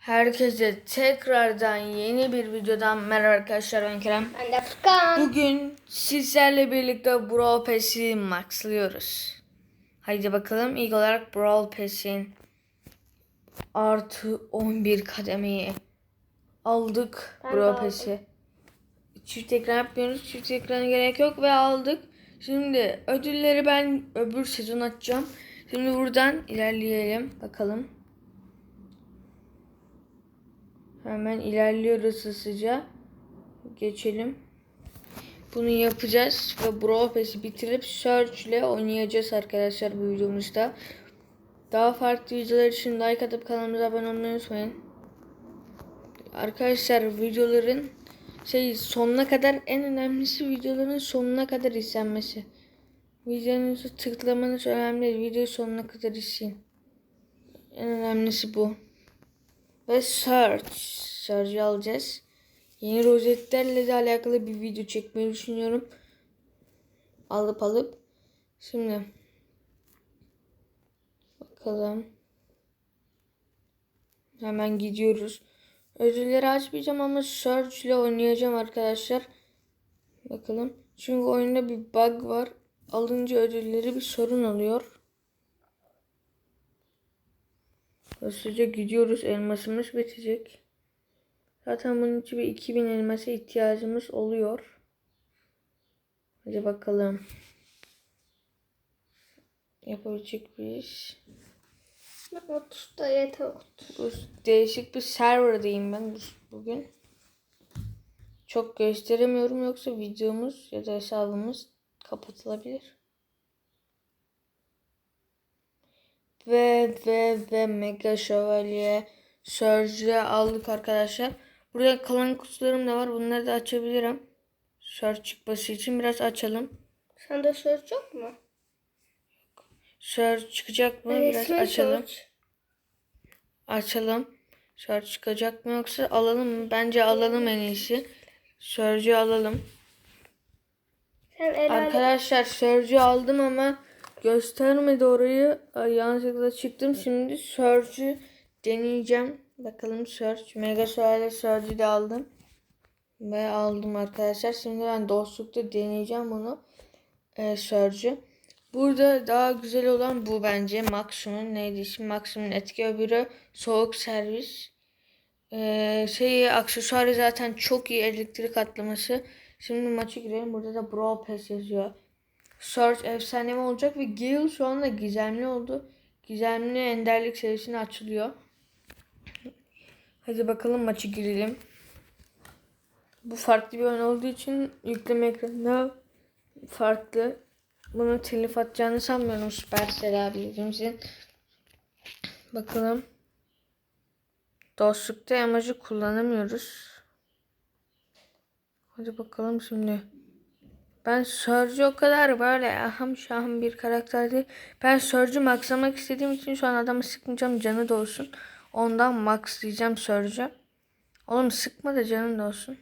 Herkese tekrardan yeni bir videodan merhaba arkadaşlar ben Kerem. Ben de Furkan. Bugün sizlerle birlikte Brawl Pass'i maxlıyoruz. Haydi bakalım ilk olarak Brawl Pass'in artı 11 kademeyi aldık Ben Brawl. Pass'i. Çift ekran yapmıyoruz. Çift ekrana gerek yok ve aldık. Şimdi ödülleri ben öbür sezon açacağım. Şimdi buradan ilerleyelim bakalım. Hemen ilerliyoruz hızlıca. Geçelim. Bunu yapacağız ve Brawl Pass'i bitirip Search ile oynayacağız arkadaşlar bu videomuzda. Daha farklı videolar için like atıp kanalımıza abone olmayı unutmayın. Arkadaşlar videoların şey sonuna kadar en önemlisi videoların sonuna kadar izlenmesi. Videonuzu tıklamanız önemli. Videoyu sonuna kadar izleyin. En önemlisi bu. Ve search. Search'ı alacağız. Yeni rozetlerle de alakalı bir video çekmeyi düşünüyorum. Alıp alıp. Şimdi. Bakalım. Hemen gidiyoruz. Ödülleri açmayacağım ama search ile oynayacağım arkadaşlar. Bakalım. Çünkü oyunda bir bug var. Alınca ödülleri bir sorun oluyor. Hızlıca gidiyoruz. Elmasımız bitecek. Zaten bunun için bir 2000 elmasa ihtiyacımız oluyor. Hadi bakalım. Yapabilecek miyiz? Bak 30 da yeter. Değişik bir serverdayım ben bu- bugün. Çok gösteremiyorum yoksa videomuz ya da hesabımız kapatılabilir. Ve ve ve Mega Şövalye Surge'ı aldık arkadaşlar. Buraya kalan kutularım da var. Bunları da açabilirim. Surge çıkması için biraz açalım. Sende söz yok mu? Surge çıkacak mı? Evet, Biraz açalım. söz. Açalım. Surge çıkacak mı yoksa alalım mı? Bence alalım en iyisi. Surge'ü alalım. Sen Arkadaşlar Surge'ü aldım ama göstermedi orayı. Ay, Yanlışlıkla çıktım. Şimdi Surge'ü deneyeceğim. Bakalım Surge. Mega Surge Surge'ü de aldım. Ve aldım arkadaşlar. Şimdi ben dostlukta deneyeceğim bunu. Ee, Surge'ü. Burada daha güzel olan bu bence. Maximum neydi ismi? Maximum etki öbürü soğuk servis. Ee, şey aksesuarı zaten çok iyi elektrik atlaması. Şimdi maça girelim. Burada da Brawl Pass yazıyor. Search efsanevi olacak ve Gale şu anda gizemli oldu. Gizemli enderlik seviyesine açılıyor. Hadi bakalım maçı girelim. Bu farklı bir oyun olduğu için yükleme ekranında farklı. Bunu telif atacağını sanmıyorum Supercell abimizin. Bakalım. Dostlukta amacı kullanamıyoruz. Hadi bakalım şimdi. Ben Surge'ü o kadar böyle aham şahım bir karakter değil. Ben Surge'ü maxlamak istediğim için şu an adamı sıkmayacağım canı da olsun. Ondan maxlayacağım Surge'ü. Oğlum sıkma da canın da olsun.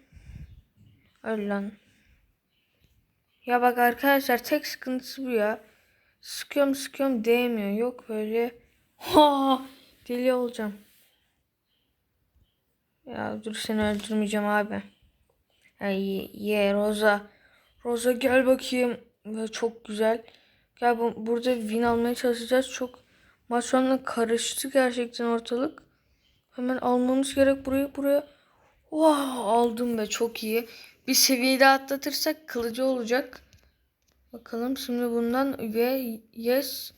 Öyle lan. Ya bak arkadaşlar tek sıkıntısı bu ya. Sıkıyorum sıkıyorum değmiyor. Yok böyle. Ha deli olacağım. Ya dur seni öldürmeyeceğim abi. Ay ye Rosa. Rosa gel bakayım. Ve çok güzel. Gel bu, burada win almaya çalışacağız. Çok maç sonunda karıştı gerçekten ortalık. Hemen almamız gerek burayı buraya. Wow, aldım ve çok iyi. Bir seviyede atlatırsak kılıcı olacak. Bakalım şimdi bundan ve yes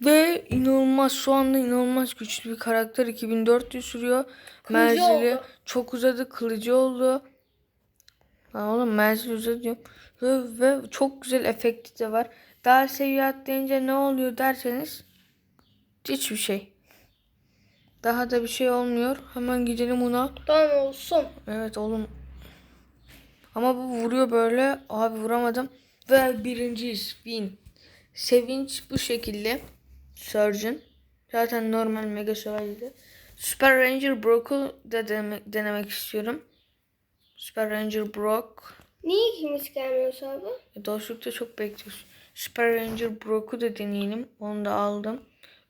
ve inanılmaz şu anda inanılmaz güçlü bir karakter 2400 sürüyor. Menzili oldu. çok uzadı kılıcı oldu. Lan oğlum menzil uzadı diyorum. Ve, ve çok güzel efekti de var. Daha seviye atlayınca ne oluyor derseniz hiçbir şey. Daha da bir şey olmuyor. Hemen gidelim ona. Tamam olsun. Evet oğlum. Ama bu vuruyor böyle. Abi vuramadım. Ve birinciyiz. Win. Sevinç bu şekilde. Surgeon. Zaten normal Mega Şövalye'de. Super Ranger Brock'u da denemek, denemek istiyorum. Super Ranger Brock. Niye ikimiz gelmiyoruz abi? Dostlukta çok bekliyoruz. Super Ranger Brock'u da deneyelim. Onu da aldım.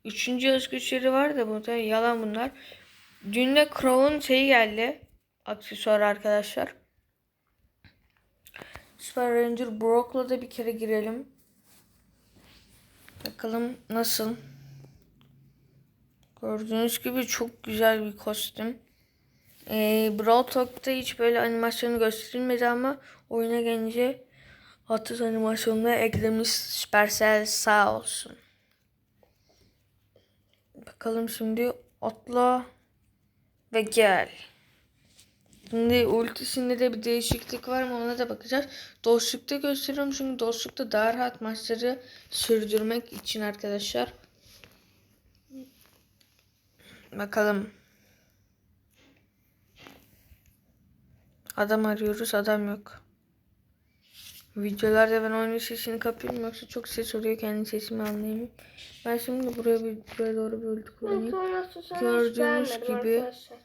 Üçüncü öz güçleri var da burada yalan bunlar. Dün de Crow'un şeyi geldi. Aksesuar arkadaşlar. Super Ranger Brock'la da bir kere girelim. Bakalım nasıl. Gördüğünüz gibi çok güzel bir kostüm. Ee, Brawl Talk'ta hiç böyle animasyonu gösterilmedi ama oyuna gelince Atıs animasyonuna eklemiş Supercell sağ olsun. Bakalım şimdi atla ve gel. Şimdi ultisinde de bir değişiklik var mı ona da bakacağız. Dostlukta gösteriyorum çünkü dostlukta daha rahat maçları sürdürmek için arkadaşlar. Bakalım. Adam arıyoruz adam yok. Videolarda ben oyunun sesini kapıyorum yoksa çok ses oluyor kendi sesimi anlayayım. Ben şimdi buraya bir buraya doğru sonrası sana Gördüğünüz gibi arkadaşlar.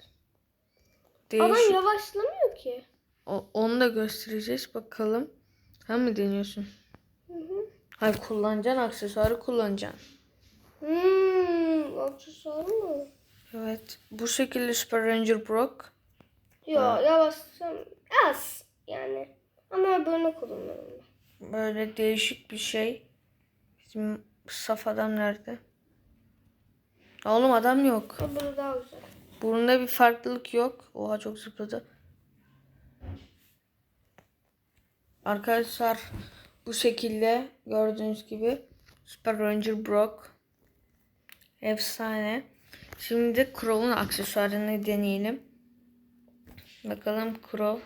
Değişik. yavaşlamıyor ki. O- onu da göstereceğiz bakalım. Sen mi deniyorsun? Hı hı. Hayır kullanacaksın aksesuarı kullanacaksın. Hmm, aksesuar mı? Evet. Bu şekilde Super Ranger Brock. Yo yavaşsam az yani. Ama öbürünü kullanıyorum ben. Böyle değişik bir şey. Bizim saf adam nerede? Oğlum adam yok. Öbürü daha güzel. Burnunda bir farklılık yok. Oha çok zıpladı. Arkadaşlar bu şekilde gördüğünüz gibi Super Ranger Brock efsane. Şimdi de Crow'un aksesuarını deneyelim. Bakalım Crow.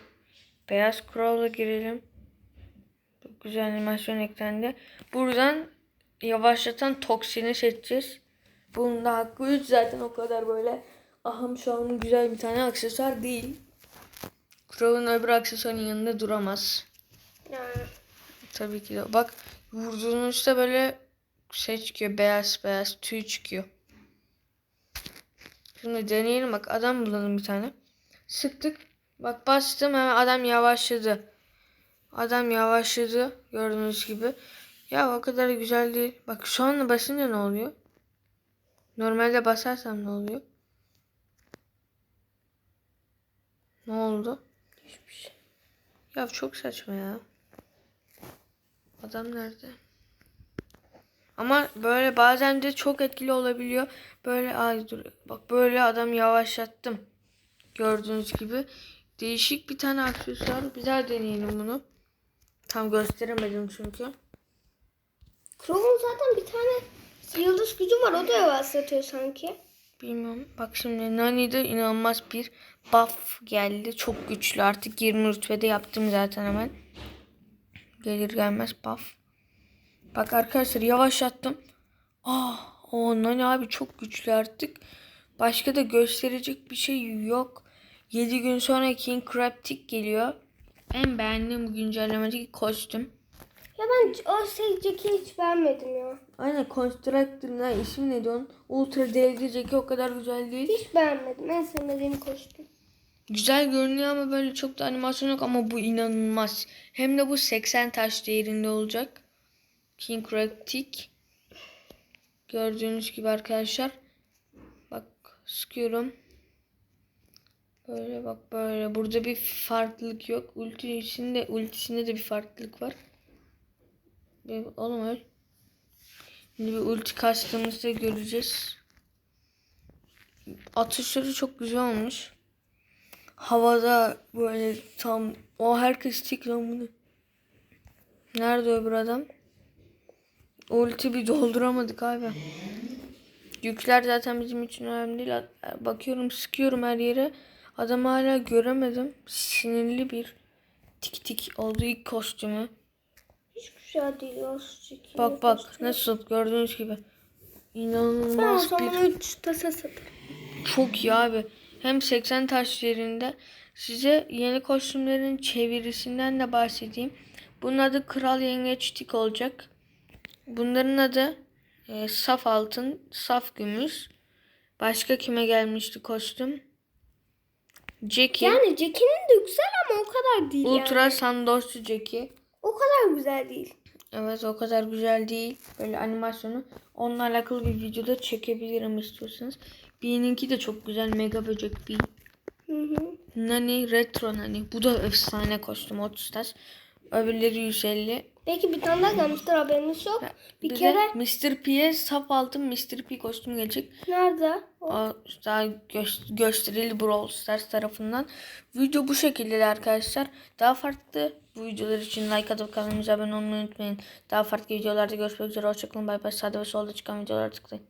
Beyaz Crow'la girelim. Çok güzel animasyon eklendi. Buradan yavaşlatan toksini seçeceğiz. Bunun da hakkı 3 zaten o kadar böyle ahım şahım güzel bir tane aksesuar değil. Crow'un öbür aksesuarın yanında duramaz. Yani. Tabii ki de. Bak vurduğunuzda böyle şey çıkıyor. Beyaz beyaz tüy çıkıyor. Şimdi deneyelim bak adam bulalım bir tane. Sıktık. Bak bastım hemen adam yavaşladı. Adam yavaşladı gördüğünüz gibi. Ya o kadar güzel değil. Bak şu anda basınca ne oluyor? Normalde basarsam ne oluyor? Ne oldu? Hiçbir şey. Ya çok saçma ya. Adam nerede? Ama böyle bazen de çok etkili olabiliyor. Böyle ay dur. Bak böyle adam yavaşlattım. Gördüğünüz gibi. Değişik bir tane aksesuar. Bir daha deneyelim bunu. Tam gösteremedim çünkü. Crow'un zaten bir tane yıldız gücü var. O da yavaşlatıyor sanki. Bilmiyorum. Bak şimdi Nani'de inanılmaz bir buff geldi. Çok güçlü. Artık 20 rütbede yaptım zaten hemen. Gelir gelmez buff. Bak arkadaşlar yavaşlattım. Ah, o Nani abi çok güçlü artık. Başka da gösterecek bir şey yok. 7 gün sonra King Crab Tick geliyor. En beğendiğim güncellemedeki kostüm. Ya ben o şey Jack'i hiç beğenmedim ya. Aynen Constructor'la isim neydi onun? Ultra dereceki Jackie o kadar güzel değil. Hiç beğenmedim. En sevmediğim kostüm. Güzel görünüyor ama böyle çok da animasyon yok ama bu inanılmaz. Hem de bu 80 taş değerinde olacak. King Tick. Gördüğünüz gibi arkadaşlar. Bak sıkıyorum. Böyle bak böyle. Burada bir farklılık yok. Ultisinde, ultisinde de bir farklılık var. Oğlum öyle. Şimdi bir ulti kastığımızda göreceğiz. Atışları çok güzel olmuş havada böyle tam o herkes tik lan bunu. Nerede öbür adam? Ulti bir dolduramadık abi. Yükler zaten bizim için önemli değil. Bakıyorum sıkıyorum her yere. Adamı hala göremedim. Sinirli bir tik tik oldu ilk kostümü. Hiç güzel değil Jack'in Bak bak kostümü. nasıl gördüğünüz gibi. Ben İnanılmaz bir zaman 3 tasa. Çok iyi abi. Hem 80 taş yerinde size yeni kostümlerin çevirisinden de bahsedeyim. Bunun adı Kral Yengeç Tik olacak. Bunların adı e, Saf Altın, Saf Gümüş. Başka kime gelmişti kostüm? Jackie. Yani Jack'inin de güzel ama o kadar değil Ultra yani. Sandos'u Jackie. O kadar güzel değil. Evet o kadar güzel değil. Böyle animasyonu. Onunla alakalı bir videoda çekebilirim istiyorsanız. B'ninki de çok güzel. Mega böcek B. Hı hı. Nani retro Nani. Bu da efsane kostüm 30 taş. Öbürleri 150. Belki bir tane daha gelmiştir haberimiz yok. Bir, Bir, kere Mr. P'ye sap altın Mr. P kostümü gelecek. nerede? O- daha gö- gösterildi Brawl Stars tarafından. Video bu şekilde arkadaşlar. Daha farklı bu videolar için like atıp kanalımıza abone olmayı unutmayın. Daha farklı videolarda görüşmek üzere. Hoşçakalın. Bay bay. Sağda ve solda çıkan videolara tıklayın.